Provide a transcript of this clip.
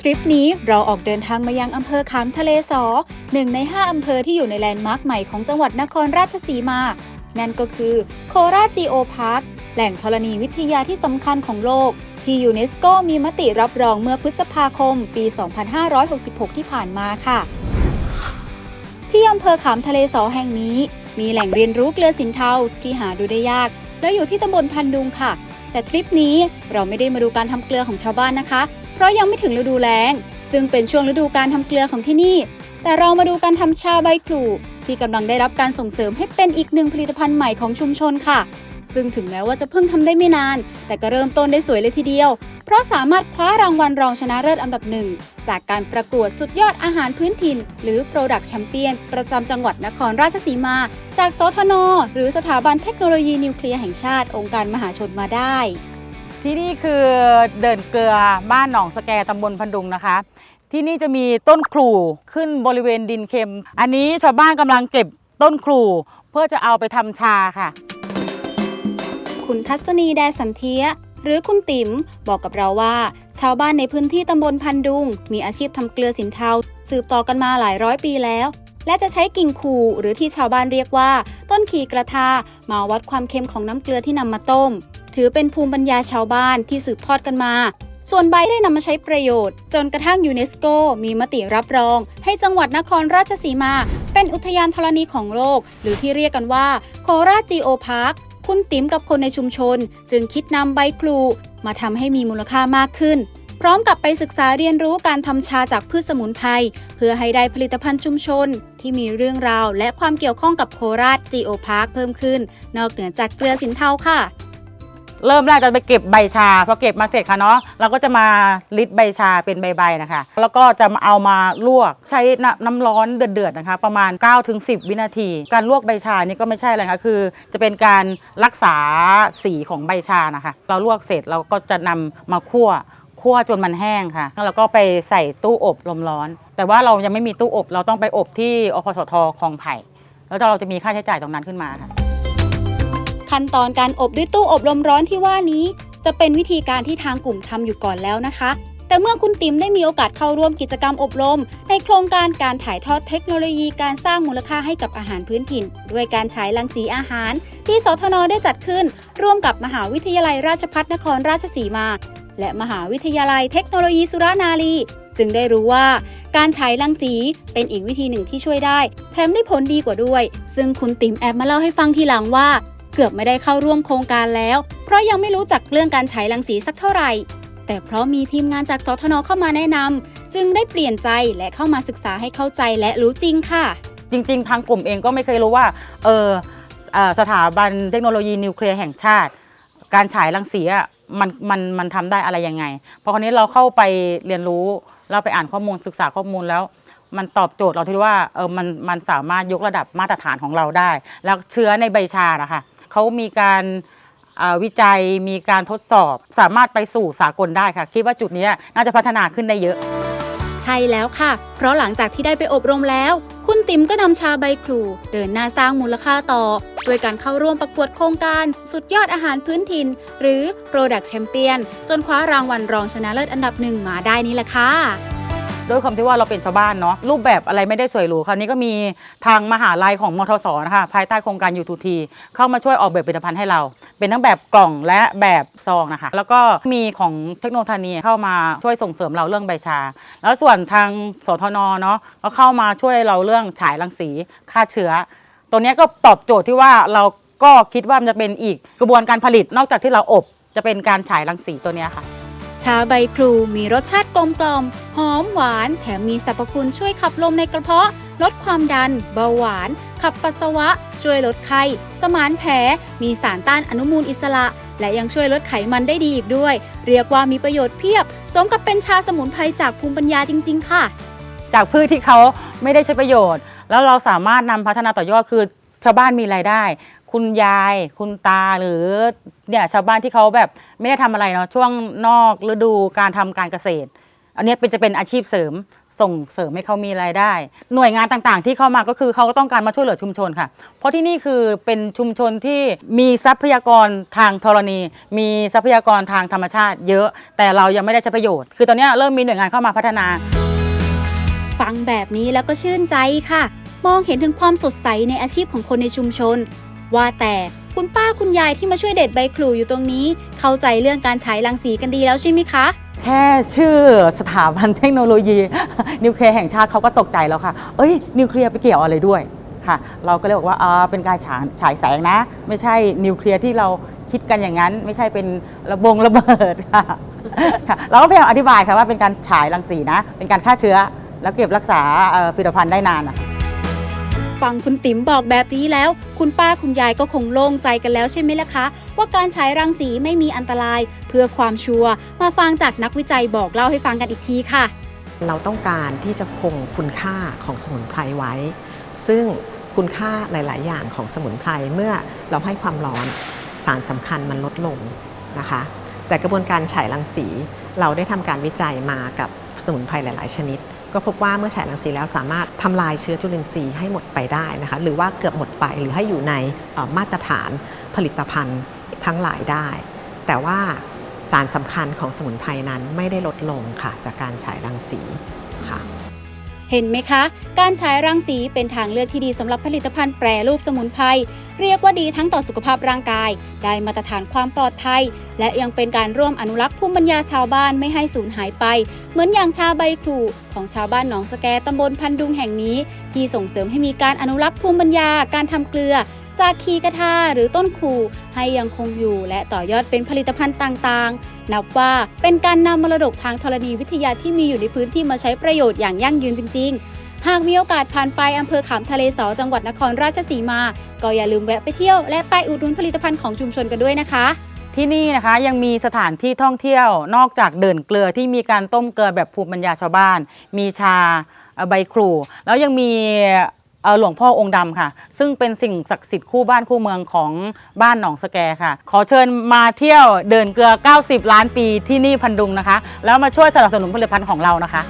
ทริปนี้เราออกเดินทางมายังอำเภอขามทะเลสอหนึ่งใน 5 อำเภอที่อยู่ในแลนด์มาร์คใหม่ของจังหวัดนครราชสีมา นั่นก็คือโคราชจีโอพาร์คแหล่งธรณีวิทยาที่สำคัญของโลก ที่ยูเนสโกมีมติรับรองเมื่อพฤษภาคมปี 2566 ที่ผ่านมาค่ะ ที่อำเภอขามทะเลสอแห่งนี้ มีแหล่งเรียนรู้เกลือสินเทาที่หาดูได้ยาก และอยู่ที่ตำบลพันดุงค่ะ แต่ทริปนี้เราไม่ได้มาดูการทำเกลือของชาวบ้านนะคะ ราะยังไม่ถึงฤดูแล้ง ซึ่งเป็นช่วงฤดูการทำเกลือของที่นี่ แต่เรามาดูการทำชาใบครูที่กำลังได้รับการส่งเสริมให้เป็นอีกหนึ่งผลิตภัณฑ์ใหม่ของชุมชนค่ะ ซึ่งถึงแม้ว่าจะเพิ่งทำได้ไม่นาน แต่ก็เริ่มต้นได้สวยเลยทีเดียว เพราะสามารถคว้ารางวัลรองชนะเลิศอันดับหนึ่งจากการประกวดสุดยอดอาหารพื้นถิ่น หรือ Product Champion ประจำจังหวัดนครราชสีมา จากสทน หรือสถาบันเทคโนโลยีนิวเคลียร์แห่งชาติองค์การมหาชนมาได้ ที่นี่คือเดินเกลือบ้านหนองสแกตำบลพันดุงนะคะ ที่นี่จะมีต้นครูขึ้นบริเวณดินเค็ม อันนี้ชาวบ้านกำลังเก็บต้นครูเพื่อจะเอาไปทำชาค่ะ คุณทัศนีแดสันเทียหรือคุณติ๋มบอกกับเราว่า ชาวบ้านในพื้นที่ตำบลพันดุง มีอาชีพทำเกลือสินเทาสืบต่อกันมาหลายร้อยปีแล้ว และจะใช้กิ่งคูหรือที่ชาวบ้านเรียกว่า ต้นขีกระทามาวัดความเค็มของน้ำเกลือที่นำมาต้ม ถือเป็นภูมิปัญญาชาวบ้านที่สืบทอดกันมา ส่วนใบได้นำมาใช้ประโยชน์ จนกระทั่งยูเนสโก มีมติรับรอง ให้จังหวัดนครราชสีมา เป็นอุทยานธรณีของโลก หรือที่เรียกกันว่าโคราจีโอพาร์คคุณติ๋มกับคนในชุมชน จึงคิดนำใบครูมาทำให้มีมูลค่ามากขึ้น พร้อมกับไปศึกษาเรียนรู้การทำชาจากพืชสมุนไพรเพื่อให้ได้ผลิตภัณฑ์ชุมชน ที่มีเรื่องราวและความเกี่ยวข้องกับโคราชจีโอพาร์คเพิ่มขึ้น นอกเหนือจากเกลือสินเทาค่ะ เริ่มแรกจะไปเก็บใบชาพอเก็บมาเสร็จค่ะเนาะเราก็จะมาลิดใบชาเป็นใบๆนะคะ แล้วก็จะมาเอามาลวกใช้น้ำร้อนเดือดๆนะคะ ประมาณ 9-10 วินาที การลวกใบชานี่ก็ไม่ใช่อะไรค่ะคือ จะเป็นการรักษาสีของใบชานะคะ เราลวกเสร็จเราก็จะนำมาคั่วคั่วจนมันแห้งค่ะ แล้วก็ไปใส่ตู้อบลมร้อน แต่ว่าเรายังไม่มีตู้อบ เราต้องไปอบที่อพสทคลองไผ่ แล้วเราจะมีค่าใช้จ่ายตรงนั้นขึ้นมาค่ะ ขั้นตอนการอบด้วยตู้อบลมร้อนที่ว่านี้ จะเป็นวิธีการที่ทางกลุ่มทำอยู่ก่อนแล้วนะคะ แต่เมื่อคุณติ๋มได้มีโอกาสเข้าร่วมกิจกรรมอบรม ในโครงการการถ่ายทอดเทคโนโลยีการสร้างมูลค่าให้กับอาหารพื้นถิ่น ด้วยการฉายรังสีอาหาร ที่สทนได้จัดขึ้น ร่วมกับมหาวิทยาลัยราชภัฏนครราชสีมา และมหาวิทยาลัยเทคโนโลยีสุรานารีจึงได้รู้ว่าการฉายรังสีเป็นอีกวิธีหนึ่งที่ช่วยได้ แถมได้ผลดีกว่าด้วย ซึ่งคุณติ๋มแอบมาเล่าให้ฟังทีหลังว่า เกือบไม่ได้เข้าร่วมโครงการแล้ว เพราะยังไม่รู้จักเรื่องการฉายรังสีสักเท่าไหร่ แต่เพราะมีทีมงานจากสทนเข้ามาแนะนำจึงได้เปลี่ยนใจและเข้ามาศึกษาให้เข้าใจและรู้จริงค่ะ จริง ๆ ทางกลุ่มเองก็ไม่เคยรู้ว่าเออสถาบันเทคโนโลยีนิวเคลียร์แห่งชาติ การฉายรังสีมันมันมันทำได้อะไรยังไงพอคราวนี้เราเข้าไปเรียนรู้เราไปอ่านข้อมูลศึกษาข้อมูลแล้ว มันตอบโจทย์เราที่ว่าเออมันมันสามารถยกระดับมาตรฐานของเราได้ แล้วเชื้อในใบชานะคะ เขามีการวิจัยมีการทดสอบ สามารถไปสู่สากลได้ค่ะ คิดว่าจุดนี้น่าจะพัฒนาขึ้นได้เยอะ ใช่แล้วค่ะ เพราะหลังจากที่ได้ไปอบรมแล้ว คุณติ๋มก็นำชาใบครูเดินหน้าสร้างมูลค่าต่อ โดยการเข้าร่วมประกวดโครงการ สุดยอดอาหารพื้นถิ่น หรือ Product Champion จนคว้ารางวัลรองชนะเลิศอันดับหนึ่งมาได้นี่แหละค่ะ ด้วยความที่ว่าเราเป็นชาวบ้านเนาะรูปแบบอะไรไม่ได้สวยหรูคราวนี้ก็มีทางมหาลัยของมทสนะคะภายใต้โครงการยูทูทีเข้ามาช่วยออกแบบผลิตภัณฑ์ให้เรา เป็นทั้งแบบกล่องและแบบซองนะคะแล้วก็มีของเทคโนโลยีเข้ามาช่วยส่งเสริมเราเรื่องใบชา แล้วส่วนทางสทนเนาะก็เข้ามาช่วยเราเรื่องฉายรังสีฆ่าเชื้อตัวนี้ก็ตอบโจทย์ที่ว่าเราก็คิดว่ามันจะเป็นอีกกระบวนการผลิตนอกจากที่เราอบจะเป็นการฉายรังสีตัวนี้ค่ะ ชาใบครูมีรสชาติกลมกล่อมหอมหวาน แถมมีสรรพคุณช่วยขับลมในกระเพาะ ลดความดัน เบาหวาน ขับปัสสาวะ ช่วยลดไข้ สมานแผล มีสารต้านอนุมูลอิสระ และยังช่วยลดไขมันได้ดีอีกด้วย เรียกว่ามีประโยชน์เพียบ สมกับเป็นชาสมุนไพรจากภูมิปัญญาจริง ๆ ค่ะ จากพืชที่เขาไม่ได้ใช้ประโยชน์ แล้วเราสามารถนำพัฒนาต่อยอดคือชาวบ้านมีรายได้ คุณยาย คุณตาหรือ เนี่ยชาวบ้านที่เขาแบบไม่ได้ทำอะไรเนาะช่วงนอกฤดูการทำการเกษตร อันเนี้ยเป็นจะเป็นอาชีพเสริมส่งเสริมให้เขามีรายได้ หน่วยงานต่างๆ ที่เข้ามาก็คือเขาก็ต้องการมาช่วยเหลือชุมชนค่ะ เพราะที่นี่คือเป็นชุมชนที่มีทรัพยากรทางธรณี มีทรัพยากรทางธรรมชาติ เยอะแต่เรายังไม่ได้ใช้ประโยชน์ คือตอนเนี้ยเริ่มมีหน่วยงานเข้ามาพัฒนา ฟังแบบนี้แล้วก็ชื่นใจค่ะ มองเห็นถึงความสดใสในอาชีพของคนในชุมชน ว่าแต่คุณป้าคุณยายที่มาช่วยเด็ดใบคลูอยู่ตรงนี้ เข้าใจเรื่องการฉายรังสีกันดีแล้วใช่ไหมคะ แค่ชื่อสถาบันเทคโนโลยี นิวเคลียร์แห่งชาติเขาก็ตกใจแล้วค่ะ เอ้ย นิวเคลียร์ไปเกี่ยวอะไรด้วยค่ะ เราก็เลยบอกว่าอ่าเป็นการฉายฉายแสงนะ ไม่ใช่นิวเคลียร์ที่เราคิดกันอย่างนั้น ไม่ใช่เป็นระบงระเบิดค่ะค่ะเราก็พยายามอธิบายค่ะว่าเป็นการฉายรังสีนะ เป็นการฆ่าเชื้อ แล้วเก็บรักษาเอ่อผลิตภัณฑ์ได้นานอะ ฟังคุณติ๋มบอกแบบนี้แล้ว คุณป้าคุณยายก็คงโล่งใจกันแล้วใช่ไหมล่ะคะ ว่าการฉายรังสีไม่มีอันตราย เพื่อความชัวร์มาฟังจากนักวิจัยบอกเล่าให้ฟังกันอีกทีค่ะ เราต้องการที่จะคงคุณค่าของสมุนไพรไว้ ซึ่งคุณค่าหลาย ๆ อย่างของสมุนไพรเมื่อเราให้ความร้อนสารสำคัญมันลดลงนะคะ แต่กระบวนการฉายรังสีเราได้ทำการวิจัยมากับสมุนไพรหลาย ๆ ชนิด ก็พบว่าเมื่อฉายรังสีแล้วสามารถทำลายเชื้อจุลินทรีย์ให้หมดไปได้นะคะหรือว่าเกือบหมดไปหรือให้อยู่ในมาตรฐานผลิตภัณฑ์ทั้งหลายได้ แต่ว่าสารสำคัญของสมุนไพรนั้นไม่ได้ลดลงค่ะจากการฉายรังสีค่ะเห็นไหมคะ การฉายรังสีเป็นทางเลือกที่ดีสำหรับผลิตภัณฑ์แปรรูปสมุนไพร เรียกว่าดีทั้งต่อสุขภาพร่างกาย ได้มาตรฐานความปลอดภัย และยังเป็นการร่วมอนุรักษ์ภูมิปัญญาชาวบ้านไม่ให้สูญหายไป เหมือนอย่างชาใบครูของชาวบ้านหนองสแกตำบลพันดุงแห่งนี้ ที่ส่งเสริมให้มีการอนุรักษ์ภูมิปัญญาการทำเกลือจากคีกระทาหรือต้นคูให้ยังคงอยู่ และต่อยอดเป็นผลิตภัณฑ์ต่างๆ นับว่าเป็นการนำมรดกทางธรณีวิทยาที่มีอยู่ในพื้นที่มาใช้ประโยชน์อย่างยั่งยืนจริง ๆากมีโอกาสผ่านไปอำเภอขามทะเลสอจังหวัดนครราชสีมา ก็อย่าลืมแวะไปเที่ยวและไปอุดหนุนผลิตภัณฑ์ของชุมชนกันด้วยนะคะ ที่นี่นะคะยังมีสถานที่ท่องเที่ยวนอกจากเดินเกลือที่มีการต้มเกลือแบบภูมิปัญญาชาวบ้าน มีชาใบครูแล้วยังมีหลวงพ่อองค์ดำค่ะ ซึ่งเป็นสิ่งศักดิ์สิทธิ์คู่บ้านคู่เมืองของบ้านหนองสแกค่ะ ขอเชิญมาเที่ยวเดินเกลือ 90 ล้านปีที่นี่พันดุงนะคะ แล้วมาช่วยสนับสนุนผลิตภัณฑ์ของเรานะคะ